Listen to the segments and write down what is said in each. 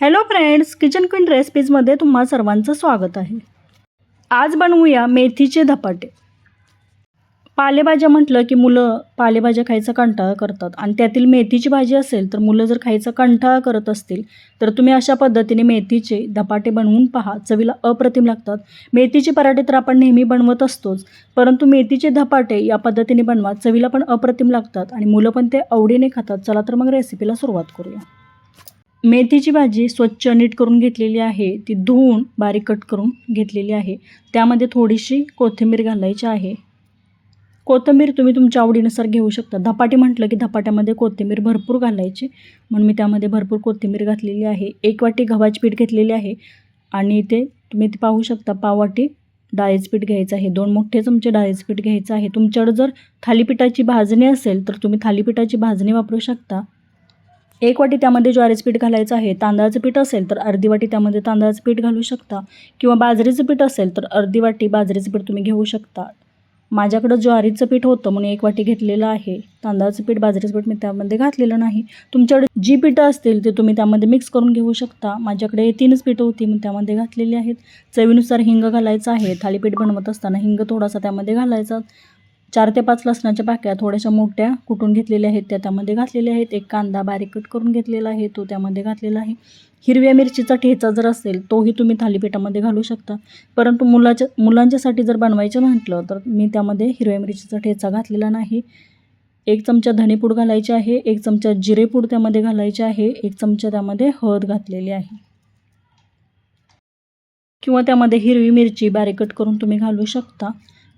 Hello friends kitchen queen रेसिपीजमध्ये तुम्हा सर्वांचं स्वागत आहे. आज बनवूया मेथीचे धपाटे. पालेभाज्या म्हटलं की मुलं पालेभाज्या खायचा कंटाळा करतात आणि त्यातील मेथीची भाजी असेल तर मुलं जर खायचा कंटाळा करत असतील तर तुम्ही अशा पद्धतीने मेथीचे धपाटे बनवून पहा. चवीला अप्रतिम लागतात. मेथीचे पराठे तर आपण नेहमी बनवत असतोच परंतु मेथीचे धपाटे या पद्धतीने बनवा. चवीला पण अप्रतिम लागतात आणि मुलं पण ते आवडीने खातात. चला तर मग रेसिपीला सुरुवात करूया. मेथीची भाजी स्वच्छ नीट करून घेतलेली आहे. ती धुवून बारीक कट करून घेतलेली आहे. त्यामध्ये थोडीशी कोथिंबीर घालायची आहे. कोथिंबीर तुम्ही तुमच्या आवडीनुसार घेऊ शकता. धपाटी म्हटलं की धपाट्यामध्ये कोथिंबीर भरपूर घालायची. म्हणून मी त्यामध्ये भरपूर कोथिंबीर घातलेली आहे. एक वाटी गव्हाची पीठ घेतलेली आहे. आणि ते तुम्ही ते पाहू शकता पाव वाटी डाळीचं पीठ घ्यायचं आहे. दोन मोठे चमचे डाळीचं पीठ घ्यायचं आहे. तुमच्याकडं जर थालीपीठाची भाजणी असेल तर तुम्ही थालीपीठाची भाजणी वापरू शकता. एक वाटी त्यामध्ये ज्वारीचं पीठ घालायचं आहे. तांदळाचं पीठ असेल तर अर्धी वाटी त्यामध्ये तांदळाचं पीठ घालू शकता. किंवा बाजरीचं पीठ असेल तर अर्धी वाटी बाजरीचं पीठ तुम्ही घेऊ शकता. माझ्याकडं ज्वारीचं पीठ होतं म्हणून एक वाटी घेतलेलं आहे. तांदळाचं पीठ बाजरीचं पीठ मी त्यामध्ये घातलेलं नाही. तुमच्याकडे जी पिठं असतील ते तुम्ही त्यामध्ये मिक्स करून घेऊ शकता. माझ्याकडे तीनच पिठं होती मी त्यामध्ये घातलेली आहेत. चवीनुसार हिंग घालायचं आहे. थालीपीठ बनवत असताना हिंग थोडासा त्यामध्ये घालायचा. चार ते पाच लसणाच्या पाक्या थोड्याशा मोठ्या कुटून घेतलेल्या आहेत. त्या त्यामध्ये घातलेल्या आहेत. एक कांदा बारीक कट करून घेतलेला आहे. तो त्यामध्ये घातलेला आहे. हिरव्या मिरचीचा ठेचा जर असेल तोही तुम्ही थालीपीठामध्ये घालू शकता. परंतु मुलाच्या मुलांच्यासाठी जर बनवायचं म्हटलं तर मी त्यामध्ये हिरव्या मिरचीचा ठेचा घातलेला नाही. एक चमचा धनेपूड घालायची आहे. एक चमचा जिरेपूड त्यामध्ये घालायचे आहे. एक चमचा त्यामध्ये हळद घातलेली आहे. किंवा त्यामध्ये हिरवी मिरची बारीक कट करून तुम्ही घालू शकता.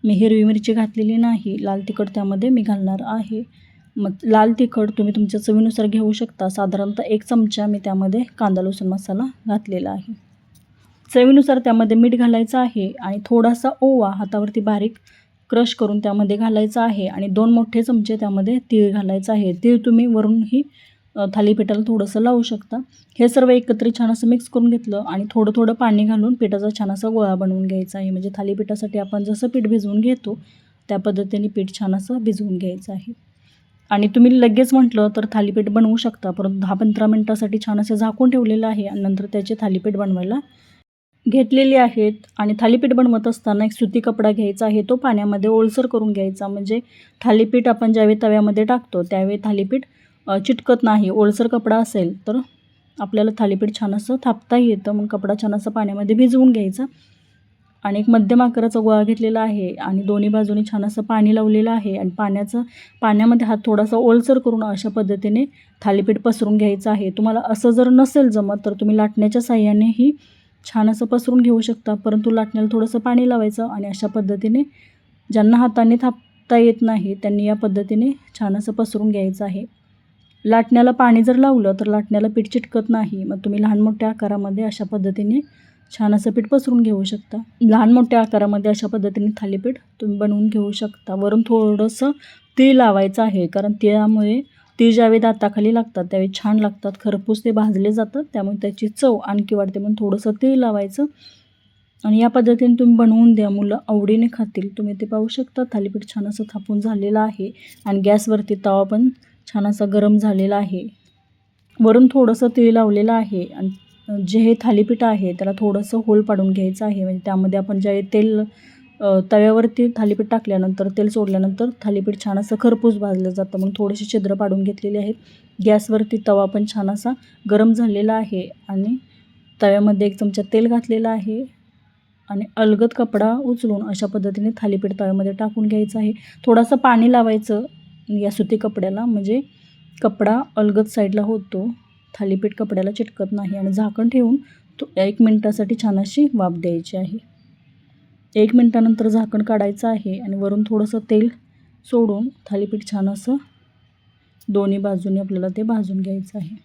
मी हिरवी मिरची घातलेली नाही. लाल तिखट त्यामध्ये मी घालणार आहे. मग लाल तिखट तुम्ही तुमच्या चवीनुसार घेऊ शकता. साधारणतः एक चमचा मी त्यामध्ये कांदा लसूण मसाला घातलेला आहे. चवीनुसार त्यामध्ये मीठ घालायचं आहे आणि थोडासा ओवा हातावरती बारीक क्रश करून त्यामध्ये घालायचा आहे आणि दोन मोठे चमचे त्यामध्ये तीळ घालायचं आहे. तीळ तुम्ही वरूनही थालीपीठाला थोडंसं लावू शकता. हे सर्व एकत्रित छान असं मिक्स करून घेतलं आणि थोडं थोडं पाणी घालून पिठाचा छान असा गोळा बनवून घ्यायचा आहे. म्हणजे थालीपीठासाठी आपण जसं पीठ भिजवून घेतो त्या पद्धतीने पीठ छान असं भिजवून घ्यायचं आहे. आणि तुम्ही लगेच म्हटलं तर थालीपीठ बनवू शकता. परंतु दहा पंधरा मिनटासाठी छान असं झाकून ठेवलेलं आहे आणि नंतर त्याचे थालीपीठ बनवायला घेतलेले आहेत. आणि थालीपीठ बनवत असताना एक सुती कपडा घ्यायचा आहे. तो पाण्यामध्ये ओलसर करून घ्यायचा. म्हणजे थालीपीठ आपण ज्यावेळी तव्यामध्ये टाकतो त्यावेळी थालीपीठ चिटकत नाही. ओलसर कपडा असेल तर आपल्याला थालीपीठ छान असं थापता येतं. मग कपडा छान असं पाण्यामध्ये भिजवून घ्यायचा. आणि एक मध्यम आकाराचा गोळा घेतलेला आहे. आणि दोन्ही बाजूने छान असं पाणी लावलेलं आहे. आणि पाण्याचं पाण्यामध्ये हात थोडासा ओलसर करून अशा पद्धतीने थालीपीठ पसरून घ्यायचं आहे. तुम्हाला असं जर नसेल जमत तर तुम्ही लाटण्याच्या साह्यानेही छान असं पसरून घेऊ शकता. परंतु लाटण्याला थोडंसं पाणी लावायचं आणि अशा पद्धतीने ज्यांना हाताने थापता येत नाही त्यांनी या पद्धतीने छान असं पसरून घ्यायचं आहे. लाटण्याला पाणी जर लावलं तर लाटण्याला पीठ चिटकत नाही. मग तुम्ही लहान मोठ्या आकारामध्ये अशा पद्धतीने छान असं पीठ पसरून घेऊ शकता. लहान मोठ्या आकारामध्ये अशा पद्धतीने थालीपीठ तुम्ही बनवून घेऊ शकता. वरून थोडंसं तीळ लावायचं आहे. कारण तिळामुळे तीळ ज्यावेळी दाताखाली लागतात त्यावेळी छान लागतात. खरपूस ते भाजले जातात. त्यामुळे त्याची चव आणखी वाढते. म्हणून थोडंसं तीळ लावायचं. आणि या पद्धतीने तुम्ही बनवून द्या. मुलं आवडीने खातील. तुम्ही ते पाहू शकता. थालीपीठ छान असं थापून झालेलं आहे. आणि गॅसवरती तवा पण छान असा गरम झालेला आहे. वरून थोडंसं तीळ लावलेलं आहे आणि जे हे थालीपीठ आहे त्याला थोडंसं होल पाडून घ्यायचं आहे. म्हणजे त्यामध्ये आपण ज्या तेल तव्यावरती थालीपीठ टाकल्यानंतर तेल सोडल्यानंतर थालीपीठ छान असं खरपूस भाजलं जातं. मग थोडेसे छिद्र पाडून घेतलेले आहेत. गॅसवरती तवा पण छान असा गरम झालेला आहे आणि तव्यामध्ये एक चमचा तेल घातलेलं आहे आणि अलगद कपडा उचलून अशा पद्धतीने थालीपीठ तव्यामध्ये टाकून घ्यायचं आहे. थोडंसं पाणी लावायचं या सुती कपड्याला म्हणजे कपडा अलगद साईडला होतो. थालीपीठ कपड्याला चिटकत नाही आणि झाकण ठेवून तो एक मिनटासाठी छान अशी वाफ द्यायची आहे. एक मिनटानंतर झाकण काढायचं आहे आणि वरून थोडंसं तेल सोडून थालीपीठ छान असं दोन्ही बाजूने आपल्याला ते भाजून घ्यायचं आहे.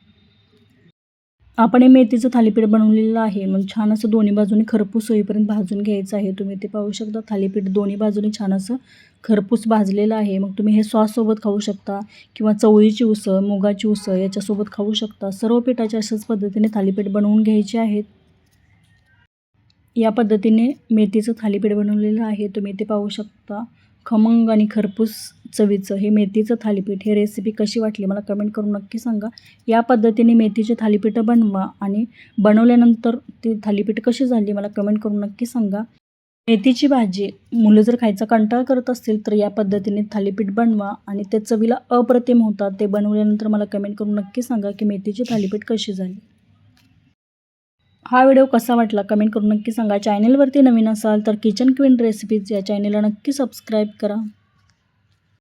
आपण हे मेथीचं थालीपीठ बनवलेलं आहे. मग छान असं दोन्ही बाजूने खरपूस होईपर्यंत भाजून घ्यायचं आहे. तुम्ही ते पाहू शकता थालीपीठ दोन्ही बाजूनी छान असं खरपूस भाजलेलं आहे. मग तुम्ही हे सॉससोबत खाऊ शकता किंवा चवळीची उसळ मुगाची उसळ याच्यासोबत खाऊ शकता. सर्व पिठाच्या अशाच पद्धतीने थालीपीठ बनवून घ्यायचे आहेत या पद्धतीने मेथीचं थालीपीठ बनवलेलं आहे. तुम्ही ते पाहू शकता. खमंग आणि खरपूस चवीचं हे मेथीचं थालीपीठ हे रेसिपी कशी वाटली मला कमेंट करून नक्की सांगा. या पद्धतीने मेथीचे थालीपीठं बनवा आणि बनवल्यानंतर ती थालीपीठ कशी झाली मला कमेंट करून नक्की सांगा. मेथीची भाजी मुलं जर खायचा कंटाळा करत असतील तर या पद्धतीने थालीपीठ बनवा आणि ते चवीला अप्रतिम होतात. ते बनवल्यानंतर मला कमेंट करून नक्की सांगा की मेथीची थालीपीठ कशी झाली. हा व्हिडिओ कसा वाटला कमेंट करून नक्की सांगा. चॅनलवरती नवीन असाल तर किचन क्वीन रेसिपीज या चॅनलला नक्की सबस्क्राईब करा.